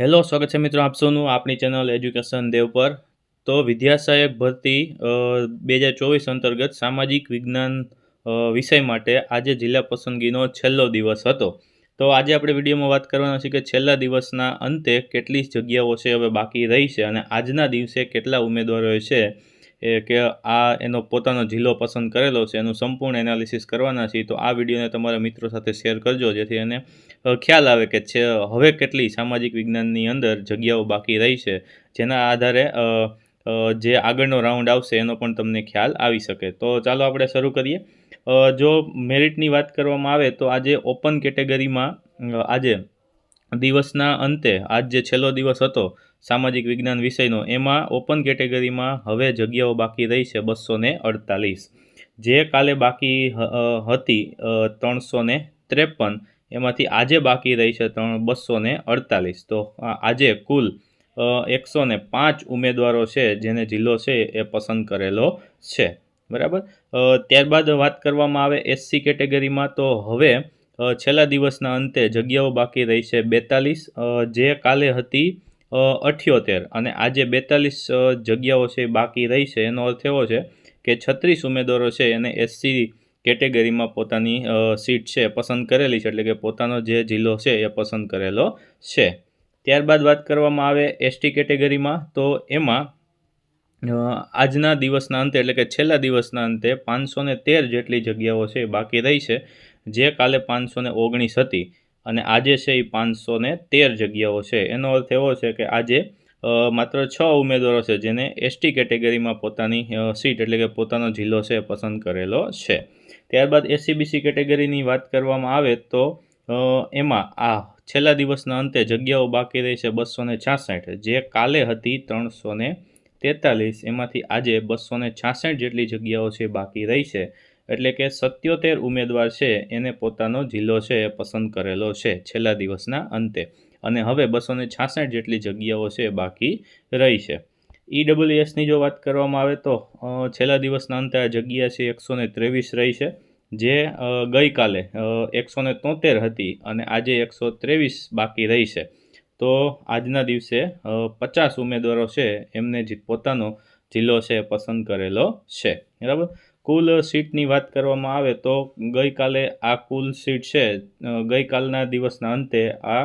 Hello, સ્વાગત છે મિત્રો આપ આપણી ચેનલ એજ્યુકેશન દેવ પર. તો વિદ્યાસહાયક ભરતી બે હજાર ચોવીસ અંતર્ગત સામાજિક વિજ્ઞાન વિષય માટે આજે જિલ્લા પસંદગીનો છેલ્લો દિવસ હતો. તો આજે આપણે વિડીયોમાં વાત કરવાના છે કે છેલ્લા દિવસના અંતે કેટલી જગ્યાઓ છે, હવે બાકી રહી છે અને આજના દિવસે કેટલા ઉમેદવારો છે. એ કે આ એનો પોતાનો જિલ્લો પસંદ કરેલો છે, એનું સંપૂર્ણ એનાલિસિસ કરવાના છીએ, તો આ વિડીયોને તમારા મિત્રો સાથે શેર કરજો, જેથી એને ખ્યાલ આવે કે છે, હવે કેટલી સામાજિક વિજ્ઞાનની અંદર જગ્યાઓ બાકી રહી છે, જેના આધારે જે આગળનો રાઉન્ડ આવશે એનો પણ તમને ખ્યાલ આવી શકે. તો ચાલો આપણે શરૂ કરીએ. જો મેરિટની વાત કરવામાં આવે, તો આજે ઓપન કેટેગરીમાં આજે દિવસના અંતે, આજ જે છેલ્લો દિવસ હતો, સામાજિક વિજ્ઞાન વિષયનો, એમાં ઓપન કેટેગરીમાં હવે જગ્યાઓ બાકી રહી છે બસો ને અડતાલીસ. જે કાલે બાકી હતી ત્રણસો ને ત્રેપન. એમાંથી આજે બાકી રહી છે ત્રણ બસો ને અડતાલીસ. તો આજે કુલ એકસો ને પાંચ ઉમેદવારો છે, જેને જિલ્લો છે એ પસંદ કરેલો છે. બરાબર? ત્યારબાદ વાત કરવામાં આવે એસસી કેટેગરીમાં, તો હવે છેલ્લા દિવસના અંતે જગ્યાઓ બાકી રહી છે બેતાલીસ જે કાલે હતી અઠ્યોતેર. અને આજે બેતાલીસ જગ્યાઓ છે બાકી રહી છે. એનો અર્થ એવો છે કે છત્રીસ ઉમેદવારો છે એને એસસી કેટેગરીમાં પોતાની સીટ છે પસંદ કરેલી છે. એટલે કે પોતાનો જે જિલ્લો છે એ પસંદ કરેલો છે. ત્યારબાદ વાત કરવામાં આવે એસટી કેટેગરીમાં, તો એમાં આજના દિવસના અંતે, એટલે કે છેલ્લા દિવસના અંતે પાંચસો તેર જેટલી જગ્યાઓ છે બાકી રહી છે. જે કાલે પાંચસો ને ઓગણીસ હતી અને આજે છે એ પાંચસો ને તેર જગ્યાઓ છે. એનો અર્થ એવો છે કે આજે માત્ર છ ઉમેદવારો છે જેને એસટી કેટેગરીમાં પોતાની સીટ એટલે કે પોતાનો જિલ્લો છે પસંદ કરેલો છે. ત્યારબાદ એસસીબીસી કેટેગરીની વાત કરવામાં આવે તો એમાં આ છેલ્લા દિવસના અંતે જગ્યાઓ બાકી રહી છે બસો ને છાસઠ. જે કાલે હતી ત્રણસો ને તેતાલીસ. એમાંથી આજે બસો ને છાસઠ જેટલી જગ્યાઓ છે બાકી રહી છે. એટલે કે સત્યોતેર ઉમેદવાર છે, એને પોતાનો જિલ્લો છે એ પસંદ કરેલો છે છેલ્લા દિવસના અંતે. અને હવે બસો ને છાસઠ જેટલી જગ્યાઓ છે બાકી રહી છે. ઈડબ્લ્યુએસની જો વાત કરવામાં આવે તો છેલ્લા દિવસના અંતે આ જગ્યા છે એકસો ને ત્રેવીસ રહી છે, જે ગઈકાલે એકસો ને તોતેર હતી અને આજે એકસો ત્રેવીસ બાકી રહી છે. તો આજના દિવસે પચાસ ઉમેદવારો છે એમને જે પોતાનો જિલ્લો છે પસંદ કરેલો છે. બરાબર? કુલ સીટની વાત કરવામાં આવે તો ગઈકાલે આ કુલ સીટ છે ગઈકાલના દિવસના અંતે આ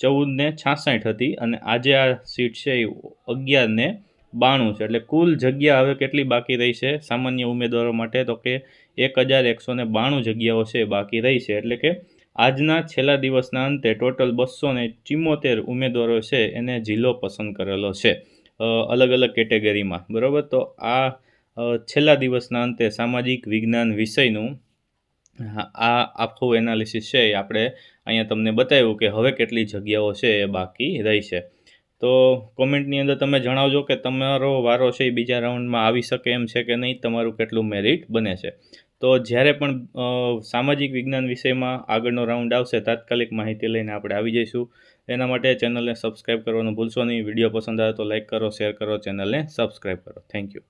ચૌદને છાસઠ હતી અને આજે આ સીટ છે એ અગિયાર ને બાણું છે. એટલે કુલ જગ્યા હવે કેટલી બાકી રહી છે? સામાન્ય ઉમેદવારો માટે તો કે એક હજાર એકસો ને બાણું જગ્યાઓ છે બાકી રહી છે. એટલે કે આજના છેલ્લા દિવસના અંતે ટોટલ બસો ને ચિમ્મોતેર ઉમેદવારો છે એને જિલ્લો પસંદ કરેલો છે અલગ અલગ કેટેગરીમાં. બરાબર? તો આ છેલ્લા દિવસના અંતે સામાજિક વિજ્ઞાન વિષયનું આ આખું એનાલિસિસ છે એ આપણે અહીંયા તમને બતાવ્યું કે હવે કેટલી જગ્યાઓ છે એ બાકી રહી છે. તો કોમેન્ટની અંદર તમે જણાવજો કે તમારો વારો છે એ બીજા રાઉન્ડમાં આવી શકે એમ છે કે નહીં, તમારું કેટલું મેરિટ બને છે. તો જ્યારે પણ સામાજિક વિજ્ઞાન વિષયમાં આગળનો રાઉન્ડ આવશે, તાત્કાલિક માહિતી લઈને આપણે આવી જઈશું. એના માટે ચેનલને સબસ્ક્રાઈબ કરવાનું ભૂલશો નહીં. વીડિયો પસંદ આવે તો લાઇક કરો શેર કરો, ચેનલને સબસ્ક્રાઈબ કરો. Thank you